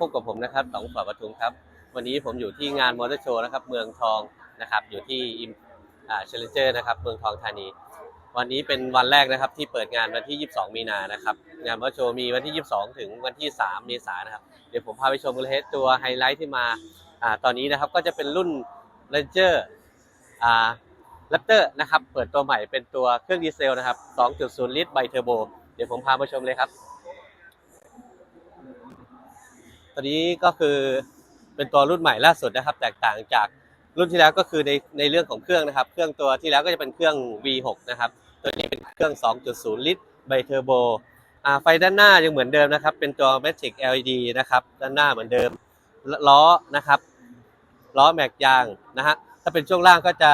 พบกับผมนะครับต๋องฝ่าปทุมครับ วันนี้ผมอยู่ที่งานมอเตอร์โชว์นะครับ เมืองทองนะครับ อยู่ที่อิมเชลเลเจอร์นะครับ เมืองทองธานี วันนี้เป็นวันแรกนะครับที่เปิดงานวันที่ 22 มีนานะครับ งานมอเตอร์โชว์มีวันที่ 22 ถึงวันที่ 3 เมษายนนะครับ เดี๋ยวผมพาไปชมกันเลยฮะตัวไฮไลท์ที่มาอตอนนี้นะครับก็จะเป็นรุ่น Ranger อ่า Raptor นะครับ เปิดตัวใหม่เป็นตัวเครื่องดีเซลนะครับ 2.0 ลิตรไบเทอร์โบ เดี๋ยวผมพาไปชมเลยครับ ตัวนี้ก็คือเป็นตัวรุ่นใหม่ล่าสุดนะครับ แตกต่างจากรุ่นที่แล้วก็คือในในเรื่องของเครื่องนะครับ เครื่องตัวที่แล้วก็จะเป็นเครื่อง V6 นะครับ ตัวนี้เป็นเครื่อง 2.0 ลิตรไบเทอร์โบไฟด้านหน้ายังเหมือนเดิมนะครับ เป็นตัว Matrix LED นะครับ ด้านหน้าเหมือนเดิม ล้อนะครับล้อแม็กยางนะฮะถ้าเป็นช่วงล่างก็จะ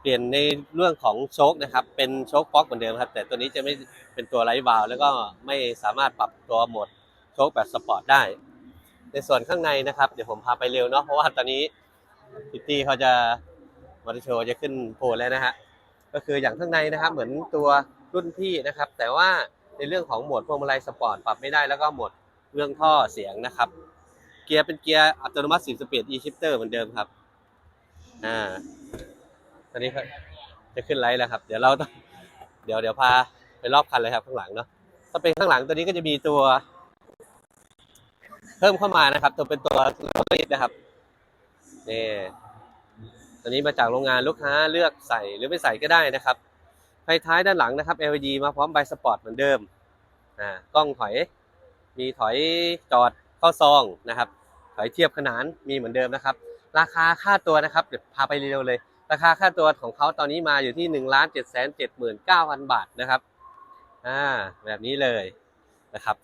เปลี่ยนในเรื่องของโชคนะครับ เป็นโชคฟ็อกเหมือนเดิมครับ แต่ตัวนี้จะไม่เป็นตัวไร้วาล์วแล้วก็ไม่สามารถปรับตัวโหมดโชคแบบสปอร์ตได้ ในส่วนข้างในนะครับ เดี๋ยวผมพาไปเร็วเนาะเพราะว่าตอนนี้พิตตี้เขาจะมอเตอร์โชว์จะขึ้นโพลแล้วนะฮะก็คืออย่างข้างในนะครับ เหมือนตัวรุ่นพี่นะครับ แต่ว่าในเรื่องของโหมดพวงมาลัยสปอร์ตปรับไม่ได้แล้วก็โหมดเรื่องท่อเสียงนะครับ เกียร์เป็นเกียร์อัตโนมัติ4สปีด e-shifter เหมือนเดิมครับอ่าตอนนี้เขาจะขึ้นไลท์แล้วครับ เดี๋ยวเราต้องเดี๋ยวเดี๋ยวพาไปรอบคันเลยครับข้างหลังเนาะถ้าเป็นข้างหลังตัวนี้ก็จะมีตัว เพิ่มเข้ามานะครับ ตัวเป็นตัวรีดนะครับนี่ตัวนี้มาจากโรงงานลูกค้าเลือกใส่หรือไม่ใส่ก็ได้นะครับไฟท้ายด้านหลังนะครับ LED มาพร้อมใบสปอร์ตเหมือนเดิมอ่ากล้องถอย มีถอยจอดเข้าซองนะครับถอยเทียบขนานมีเหมือนเดิมนะครับ ราคาค่าตัวนะครับเดี๋ยวพาไปเร็วเลย ราคาค่าตัวของเขาตอนนี้มาอยู่ที่1นึ่งล้านเจ็ดแสนเจ็ดหมื่นเก้าพันบาทนะครับอ่าแบบนี้เลยนะครับ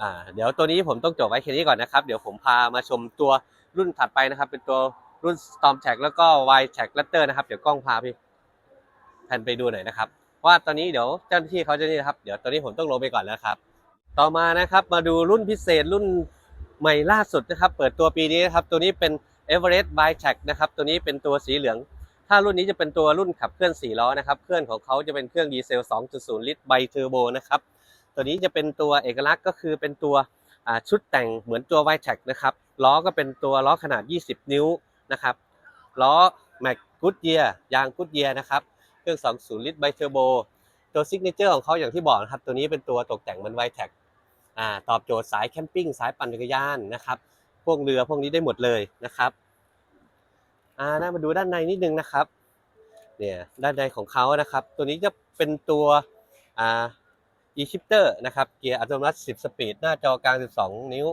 อ่าเดี๋ยวตัวนี้ผมต้องจบไว้แค่นี้ก่อนนะครับ เดี๋ยวผมพามาชมตัวรุ่นถัดไปนะครับ เป็นตัวรุ่น Storm t a g แล้วก็ Y t a g Raptor นะครับ เดี๋ยวกล้องพาพี่แผ่นไปดูหน่อยนะครับ ว่าตอนนี้เดี๋ยวเจ้าหน้าที่เขาจะนี่นะครับ เดี๋ยวตอนนี้ผมต้องลงไปก่อนแล้วครับ ต่อมานะครับมาดูรุ่นพิเศษรุ่นใหม่ล่าสุดนะครับ เปิดตัวปีนี้นะครับ ตัวนี้เป็น Everest by t a g นะครับ ตัวนี้เป็นตัวสีเหลือง ถ้ารุ่นนี้จะเป็นตัวรุ่นขับเคลื่อน4ล้อนะครับ เครื่องของเขาจะเป็นเครื่องดีเซล 2.0 ลิตรไบเทอร์โบนะครับ ตัวนี้จะเป็นตัวเอกลักษณ์ก็คือเป็นตัวชุดแต่งเหมือนตัว y t e c นะครับล้อก็เป็นตัวล้อขนาด 20 นิ้วนะครับล้อแม็กกูดเยียยางกูดเยียนะครับเครื่อง 20 ลิตรไบเทอร์โบตัวซิกเนเจอร์ของเขาอย่างที่บอกนะครับตัวนี้เป็นตัวตกแต่งเหมัน y t e c อ่าตอบโจทย์สายแคมปิ้งสายปั่นจักรยานนะครับพวกเรือพวกนี้ได้หมดเลยนะครับอ่ามาดูด้านในนิดนึงนะครับเนี่ยด้านในของเขานะครับ ตัวนี้จะเป็นตัวอ่า e-shifter นะครับ เกียร์อัตโนมัติ 10 สปีด หน้าจอกลาง 12 นิ้ว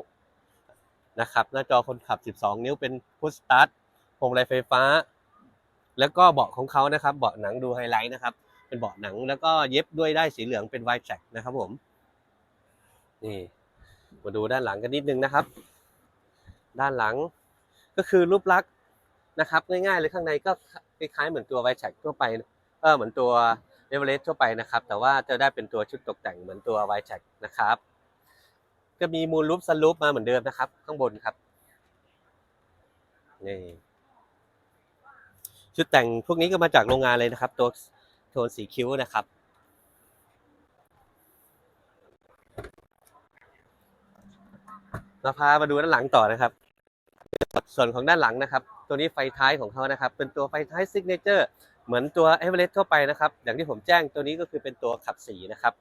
นะครับ หน้าจอคนขับ 12 นิ้วเป็นพุชสตาร์ทพวงมาลัยไฟฟ้า แล้วก็เบาะของเขานะครับ เบาะหนังดูไฮไลท์นะครับ เป็นเบาะหนังแล้วก็เย็บด้วยได้สีเหลืองเป็นไวท์แจ็คนะครับผม นี่มาดูด้านหลังกันนิดนึงนะครับ ด้านหลังก็คือรูปลักษณ์นะครับ ง่ายๆเลยข้างในก็คล้ายๆเหมือนตัวไวท์แจ็คทั่วไป เออเหมือนตัว เอเวอเรสต์ทั่วไปนะครับ แต่ว่าจะได้เป็นตัวชุดตกแต่งเหมือนตัวไวท์แจ็คนะครับก็มีมูลลูปสลูปมาเหมือนเดิมนะครับ ข้างบนครับนี่ชุดแต่งพวกนี้ก็มาจากโรงงานเลยนะครับ ตัวโทนสีคิ้วนะครับมาพามาดูด้านหลังต่อนะครับ ส่วนของด้านหลังนะครับ ตัวนี้ไฟท้ายของเขานะครับ เป็นตัวไฟท้ายซิกเนเจอร์ เหมือนตัวเอเวอเรสต์ทั่วไปนะครับ อย่างที่ผมแจ้งตัวนี้ก็คือเป็นตัวขับสีนะครับ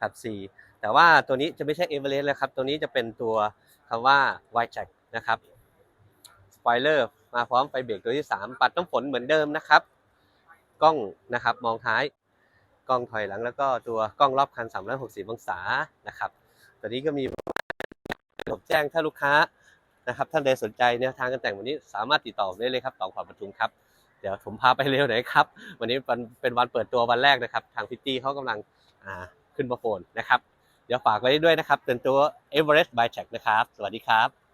ขับสีแต่ว่าตัวนี้จะไม่ใช่เอเวอเรสต์แล้วครับ ตัวนี้จะเป็นตัวคำว่า w i t e Jack นะครับสปอยเลอร์มาพร้อมไฟเบรกตัวที่ 3 ปัดน้ำฝนเหมือนเดิมนะครับ กล้องนะครับมองท้ายกล้องถอยหลังแล้วก็ตัวกล้องรอบคัน 360 องศานะครับตัวนี้ก็มีผมแจ้งถ้าลูกค้านะครับท่านใดสนใจแนวทางการแต่งวันนี้สามารถติดต่อได้เลยครับตองขอบประทุมครับ เดี๋ยวผมพาไปเร็วหน่อยครับ วันนี้เป็นเป็นวันเปิดตัววันแรกนะครับ ทางพิตตี้เขากำลังขึ้นมาโฟนนะครับ เดี๋ยวฝากไว้ด้วยนะครับเป็นตัว Everest by Jack นะครับ สวัสดีครับ